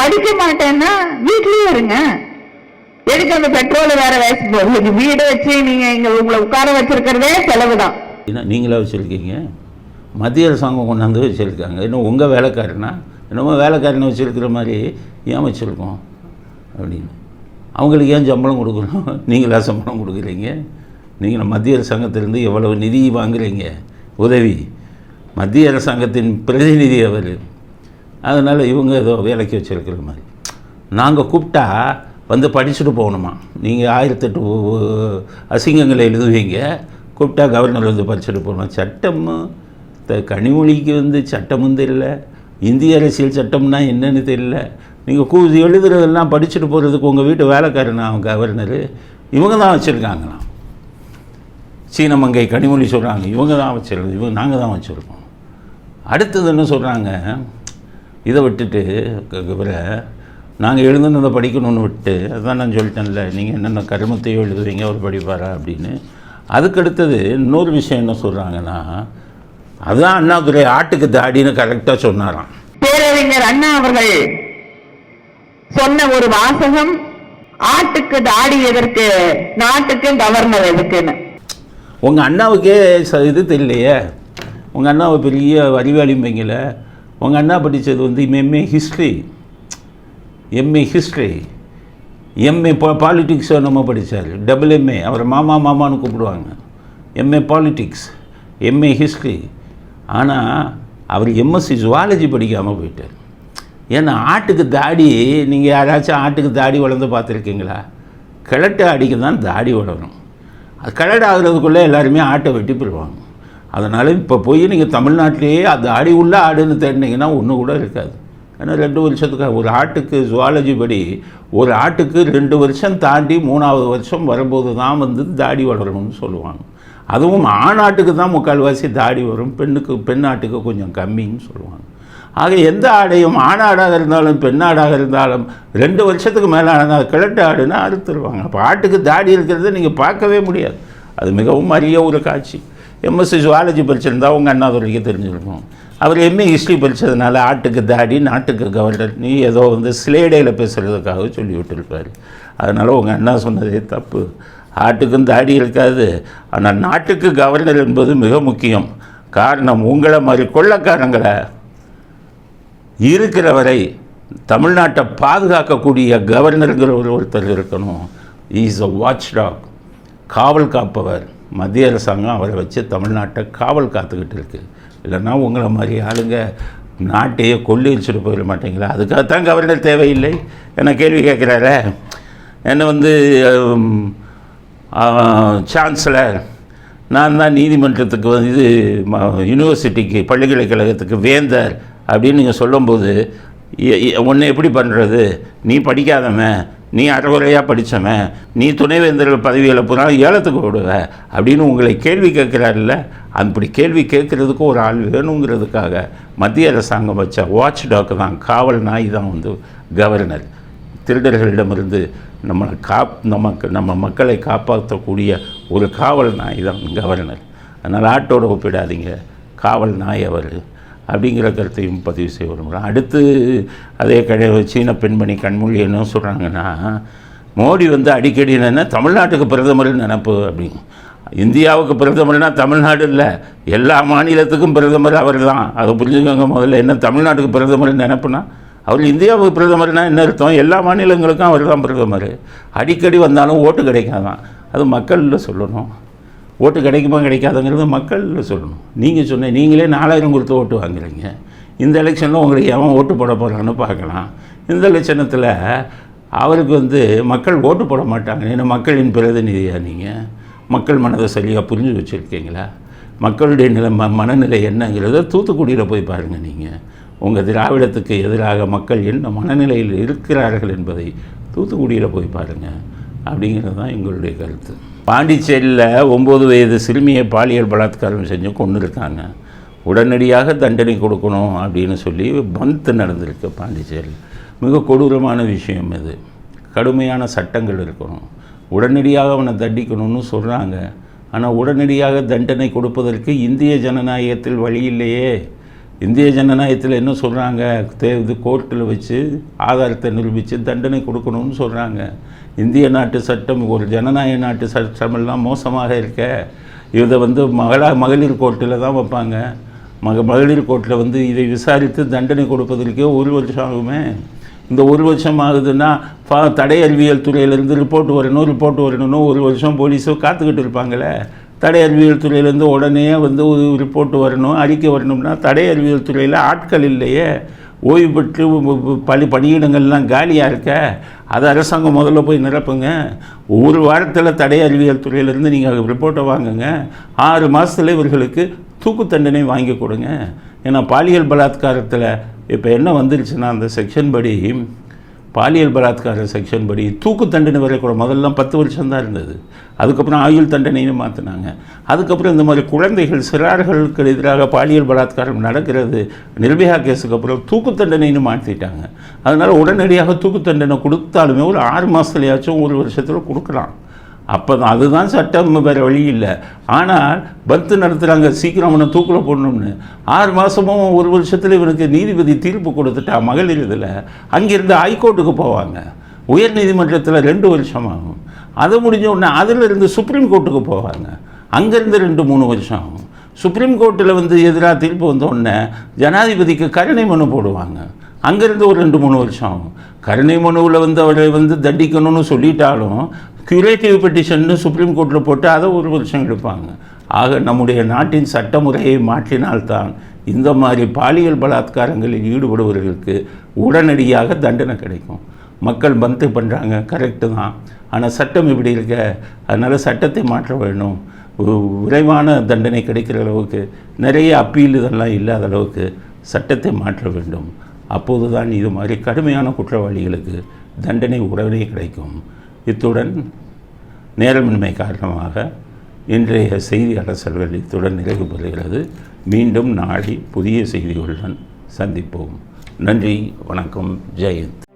படிக்க மாட்டேன்னா வீட்லயே இருங்க. எதுக்கு அந்த பெட்ரோல் வேற வேஸ்ட் போகுது? வீடு வச்சு நீங்க இங்க உங்களை உட்கார வச்சிருக்கிறதே செலவு தான். என்ன நீங்களா வச்சுருக்கீங்க? மத்திய அரசாங்கம் கொண்டாந்து வச்சுருக்காங்க. இன்னும் உங்கள் வேலைக்காரனா? என்னமோ வேலைக்காரனை வச்சுருக்கிற மாதிரி ஏன் வச்சுருக்கோம்? அப்படின்னு. அவங்களுக்கு ஏன் சம்பளம் கொடுக்கணும்? நீங்களா சம்பளம் கொடுக்குறீங்க? நீங்கள் மத்திய அரசாங்கத்திலேருந்து எவ்வளவு நிதி வாங்குறீங்க? உதவி. மத்திய அரசாங்கத்தின் பிரதிநிதி அவர். அதனால் இவங்க ஏதோ வேலைக்கு வச்சுருக்கிற மாதிரி. நாங்கள் கூப்பிட்டா வந்து படிச்சுட்டு போகணுமா? நீங்கள் ஆயிரத்தெட்டு அசிங்கங்களை எழுதுவீங்க. கூப்பிட்டா கவர்னர் வந்து படிச்சுட்டு போகணும்? சட்டம் த கனிமொழிக்கு வந்து சட்டமும் தெரியல. இந்திய அரசியல் சட்டம்னா என்னன்னு தெரியல. நீங்கள் கூ எழுதுறதெல்லாம் படிச்சுட்டு போகிறதுக்கு உங்கள் வீட்டு வேலைக்காரனா அவன் கவர்னரு? இவங்க தான் வச்சுருக்காங்களாம். சீனமங்கை கனிமொழி சொல்கிறாங்க இவங்க தான் வச்சிருக்கோம் இவங்க நாங்கள் தான் வச்சுருக்கோம். அடுத்தது என்ன சொல்கிறாங்க இதை விட்டுட்டு இவரை நாங்கள் எழுதுனதை படிக்கணும்னு விட்டு அதுதான் நான் சொல்லிட்டேன்ல நீங்கள் என்னென்ன கருமத்தையோ எழுதுவீங்க அவர் படிப்பாரா அப்படின்னு. அதுக்கு அடுத்தது இன்னொரு விஷயம் என்ன சொல்கிறாங்கன்னா அதுதான் அண்ணாதுரை ஆட்டுக்கு தாடின்னு கரெக்டாக சொன்னாராம். பேரறிஞர் அண்ணா அவர்கள் சொன்ன ஒரு வாசகம் ஆட்டுக்கு தாடி எதற்கு நாட்டுக்கு கவர்னர் எதுக்குன்னு. உங்கள் அண்ணாவுக்கே ச இது தெரியலையே. உங்கள் அண்ணாவை பெரிய அறிவாளிம்பைங்கள உங்கள் அண்ணா படித்தது வந்து MA history MA history MA பா பாலிட்டிக்ஸ் நம்ம படித்தார் டபுள் எம்ஏ அவர் மாமா மாமான்னு கூப்பிடுவாங்க. எம்ஏ பாலிட்டிக்ஸ் எம்ஏ ஹிஸ்ட்ரி ஆனால் அவர் எம்எஸ்சி ஜுவாலஜி படிக்காமல் போயிட்டார். ஏன்னா ஆட்டுக்கு தாடி நீங்கள் யாராச்சும் ஆட்டுக்கு தாடி வளர்ந்து பார்த்துருக்கீங்களா? கிழட்டு ஆடிக்கு தான் தாடி வளரும். அது கிழட்டு ஆகுறதுக்குள்ளே எல்லாருமே ஆட்டை வெட்டி போடுவாங்க அதனால் இப்போ போய் நீங்கள் தமிழ்நாட்டிலேயே அது ஆடி உள்ள ஆடுன்னு தேடினீங்கன்னா ஒன்று கூட இருக்காது. ஏன்னா ரெண்டு வருஷத்துக்கு ஒரு ஆட்டுக்கு ஜுவாலஜி படி ஒரு ஆட்டுக்கு ரெண்டு வருஷம் தாண்டி மூணாவது வருஷம் வரும்போது தான் வந்து தாடி வளரணும்னு சொல்லுவாங்க. அதுவும் ஆணாட்டுக்கு தான் முக்கால்வாசி தாடி வரும் பெண்ணுக்கு பெண் ஆட்டுக்கு கொஞ்சம் கம்மின்னு சொல்லுவாங்க. ஆக எந்த ஆடையும் ஆணாடாக இருந்தாலும் பெண்ணாடாக இருந்தாலும் ரெண்டு வருஷத்துக்கு மேலே ஆனால் கிழட்டு ஆடுனா அறுத்துருவாங்க. அப்போ ஆட்டுக்கு தாடி இருக்கிறத நீங்கள் பார்க்கவே முடியாது. அது மிகவும் அரிய ஒரு காட்சி. எம்எஸ்சி ஜுவாலஜி படிச்சிருந்தா உங்கள் அண்ணாதுரைக்கு தெரிஞ்சிருக்கும். அவர் எம்ஏ ஹிஸ்ட்ரி படித்ததுனால ஆட்டுக்கு தாடி நாட்டுக்கு கவர்னர் நீ ஏதோ வந்து ஸ்லேடையில் பேசுகிறதுக்காக சொல்லி விட்டுருப்பார் அதனால் உங்கள் அண்ணா சொன்னதே தப்பு. ஆட்டுக்கும் தாடி இருக்காது. ஆனால் நாட்டுக்கு கவர்னர் என்பது மிக முக்கியம். காரணம் உங்களை மாதிரி கொள்ளக்காரங்களை இருக்கிற வரை தமிழ்நாட்டை பாதுகாக்கக்கூடிய கவர்னருங்கிற ஒரு ஒருத்தர் இருக்கணும். இஸ் அ வாட்ச் டாக் காவல் காப்பவர். மத்திய அரசாங்கம் அவரை வச்சு தமிழ்நாட்டை காவல் காத்துக்கிட்டு இருக்குது இல்லைன்னா உங்களை மாதிரி ஆளுங்க நாட்டையே கொள்ளையடிச்சுட்டு போயிட மாட்டீங்களா? அதுக்காகத்தான் கவர்னர் தேவையில்லை. என்ன கேள்வி கேட்குறாரு? என்னை வந்து சான்சலர் நான் தான் நீதிமன்றத்துக்கு வந்து இது ம- யூனிவர்சிட்டிக்கு பல்கலைக்கழகத்துக்கு வேந்தர். அப்படின்னு நீங்கள் சொல்லும்போது உன்னை எப்படி பண்ணுறது நீ படிக்காதவன். நீ அறகுறையாக படித்தவன் நீ துணைவேந்தர்கள் பதவியில் பூரா ஏலத்துக்கு விடுவ அப்படின்னு உங்களை கேள்வி கேட்குறாருல்ல? அப்படி கேள்வி கேட்குறதுக்கு ஒரு ஆள் வேணுங்கிறதுக்காக மத்திய அரசாங்கம் வச்ச வாட்ச் டாக் தான் காவல் நாய் தான் வந்து கவர்னர் திருடர்களிடமிருந்து நம்மளை காப் நமக்கு நம்ம மக்களை காப்பாற்றக்கூடிய ஒரு காவல் நாய் தான் கவர்னர் அதனால் ஆட்டோட ஒப்பிடாதீங்க. காவல் நாய் அவர். அப்படிங்கிற கருத்தையும் பதிவு செய்ய விரும்புகிறேன். அடுத்து அதே கடை சீன பெண்மணி கண்மொழி என்ன சொல்கிறாங்கன்னா மோடி வந்து அடிக்கடி என்னென்னா தமிழ்நாட்டுக்கு பிரதமர் நினப்பு அப்படிங்க இந்தியாவுக்கு பிரதமர்னா தமிழ்நாடு இல்லை. எல்லா மாநிலத்துக்கும் பிரதமர் அவர் தான் அதை புரிஞ்சுக்கோங்க முதல்ல என்ன தமிழ்நாட்டுக்கு பிரதமர் நினப்புனா அவர் இந்தியாவுக்கு பிரதமர்னா என்ன அர்த்தம்? எல்லா மாநிலங்களுக்கும் அவர் தான் பிரதமர். அடிக்கடி வந்தாலும் ஓட்டு கிடைக்காதான். அது மக்களில் சொல்லணும். ஓட்டு கிடைக்குமா கிடைக்காதுங்கிறத மக்களில் சொல்லணும். நீங்கள் சொன்ன நீங்களே நாலாயிரம் கொடுத்து ஓட்டு வாங்குறீங்க. இந்த எலெக்ஷனில் உங்களுக்கு எவன் ஓட்டு போட போகிறான்னு பார்க்கலாம். இந்த லட்சணத்தில் அவருக்கு வந்து மக்கள் ஓட்டு போட மாட்டாங்க. ஏன்னா மக்களின் பிரதிநிதியாக நீங்கள் மக்கள் மனதை சரியாக புரிஞ்சு வச்சுருக்கீங்களா? மக்களுடைய நிலை ம மனநிலை என்னங்கிறத தூத்துக்குடியில் போய் பாருங்கள் நீங்கள் உங்கள் திராவிடத்துக்கு எதிராக மக்கள் என்ன மனநிலையில் இருக்கிறார்கள் என்பதை தூத்துக்குடியில் போய் பாருங்கள் அப்படிங்கிறது தான் எங்களுடைய கருத்து. பாண்டிச்சேரியில் ஒம்பது வயது சிறுமியை பாலியல் பலாத்காரம் செஞ்சு கொண்டு இருக்காங்க உடனடியாக தண்டனை கொடுக்கணும் அப்படின்னு சொல்லி பந்த் நடந்திருக்கு பாண்டிச்சேரியில். மிக கொடூரமான விஷயம் இது. கடுமையான சட்டங்கள் இருக்கணும். உடனடியாக அவனை தண்டிக்கணும்னு சொல்கிறாங்க ஆனால் உடனடியாக தண்டனை கொடுப்பதற்கு இந்திய ஜனநாயகத்தில் வழி இல்லையே. இந்திய ஜனநாயகத்தில் என்ன சொல்கிறாங்க தே இது கோர்ட்டில் வச்சு ஆதாரத்தை நிரூபித்து தண்டனை கொடுக்கணும்னு சொல்கிறாங்க இந்திய நாட்டு சட்டம் ஒரு ஜனநாயக நாட்டு சட்டமெல்லாம் மோசமாக இருக்க இதை வந்து மகளா மகளிர் கோர்ட்டில் தான் வைப்பாங்க. மக மகளிர் கோர்ட்டில் வந்து இதை விசாரித்து தண்டனை கொடுப்பதற்கே ஒரு வருஷம் ஆகுமே இந்த ஒரு வருஷம் ஆகுதுன்னா பா தடை அறிவியல் துறையிலேருந்து ரிப்போர்ட் வரணும் ரிப்போர்ட் வரணும்னு ஒரு வருஷம் போலீஸோ காத்துக்கிட்டு இருப்பாங்களே. தடை அறிவியல் துறையிலேருந்து உடனே வந்து ஒரு ரிப்போர்ட் வரணும் அறிக்கை வரணும்னா தடை அறிவியல் துறையில் ஆட்கள் இல்லையே. ஓய்வு பெற்று பணி பணியிடங்கள்லாம் காலியாக இருக்க? அது அரசாங்கம் முதல்ல போய் நிரப்புங்க. ஒரு வாரத்தில் தடை அறிவியல் துறையிலேருந்து நீங்கள் ரிப்போர்ட்டை வாங்குங்க. ஆறு மாதத்துல இவர்களுக்கு தூக்கு தண்டனை வாங்கி கொடுங்க. ஏன்னா பாலியல் பலாத்காரத்தில் இப்போ என்ன வந்துருச்சுன்னா அந்த செக்ஷன் படி பாலியல் பலாத்கார செக்ஷன் படி தூக்கு தண்டனை வரை கூட முதல்லாம் பத்து வருஷம் தான் இருந்தது. அதுக்கப்புறம் ஆயுள் தண்டனைன்னு மாற்றினாங்க அதுக்கப்புறம் இந்த மாதிரி குழந்தைகள் சிறார்களுக்கு எதிராக பாலியல் பலாத்காரம் நடக்கிறது நிர்பயா கேஸுக்கு அப்புறம் தூக்கு தண்டனைன்னு மாற்றிட்டாங்க அதனால் உடனடியாக தூக்கு தண்டனை கொடுத்தாலுமே ஒரு ஆறு மாதத்துலையாச்சும் ஒரு வருஷத்தில் கொடுக்கலாம். அப்போ தான் அதுதான் சட்டம் வேறு வழி இல்லை. ஆனால் பத்து நடத்துகிறாங்க சீக்கிரம் அவனை தூக்கில் போடணும்னு. ஆறு மாதமும் ஒரு வருஷத்தில் இவனுக்கு நீதிபதி தீர்ப்பு கொடுத்துட்டா மகளிர் இதில் அங்கேருந்து ஹைகோர்ட்டுக்கு போவாங்க. உயர்நீதிமன்றத்தில் ரெண்டு வருஷம் ஆகும். அது முடிஞ்ச உடனே அதிலிருந்து சுப்ரீம் கோர்ட்டுக்கு போவாங்க. அங்கேருந்து ரெண்டு மூணு வருஷம் ஆகும். சுப்ரீம் கோர்ட்டில் வந்து எதிராக தீர்ப்பு வந்த உடனே ஜனாதிபதிக்கு கருணை மனு போடுவாங்க. அங்கேருந்து ஒரு ரெண்டு மூணு வருஷம் ஆகும். கருணை மனுவில் வந்து அவரை வந்து தண்டிக்கணும்னு சொல்லிட்டாலும் கியூரேட்டிவ் பெட்டிஷன்னு சுப்ரீம் கோர்ட்டில் போட்டு அதை ஒரு வருஷம் எடுப்பாங்க. ஆக நம்முடைய நாட்டின் சட்டமுறையை மாற்றினால்தான் இந்த மாதிரி பாலியல் பலாத்காரங்களில் ஈடுபடுபவர்களுக்கு உடனடியாக தண்டனை கிடைக்கும். மக்கள் பந்து பண்ணுறாங்க கரெக்டு தான். ஆனால் சட்டம் இப்படி இருக்க அதனால் சட்டத்தை மாற்ற வேணும். விரைவான தண்டனை கிடைக்கிற அளவுக்கு நிறைய அப்பீல் இதெல்லாம் இல்லாத அளவுக்கு சட்டத்தை மாற்ற வேண்டும். அப்போது தான் இது மாதிரி கடுமையான குற்றவாளிகளுக்கு தண்டனை உடனே கிடைக்கும். இத்துடன் நேரமின்மை காரணமாக இன்றைய செய்தி அரசர்கள் இத்துடன் நிறைவு பெறுகிறது. மீண்டும் நாளை புதிய செய்திகளுடன் சந்திப்போம். நன்றி வணக்கம் ஜெயந்த்.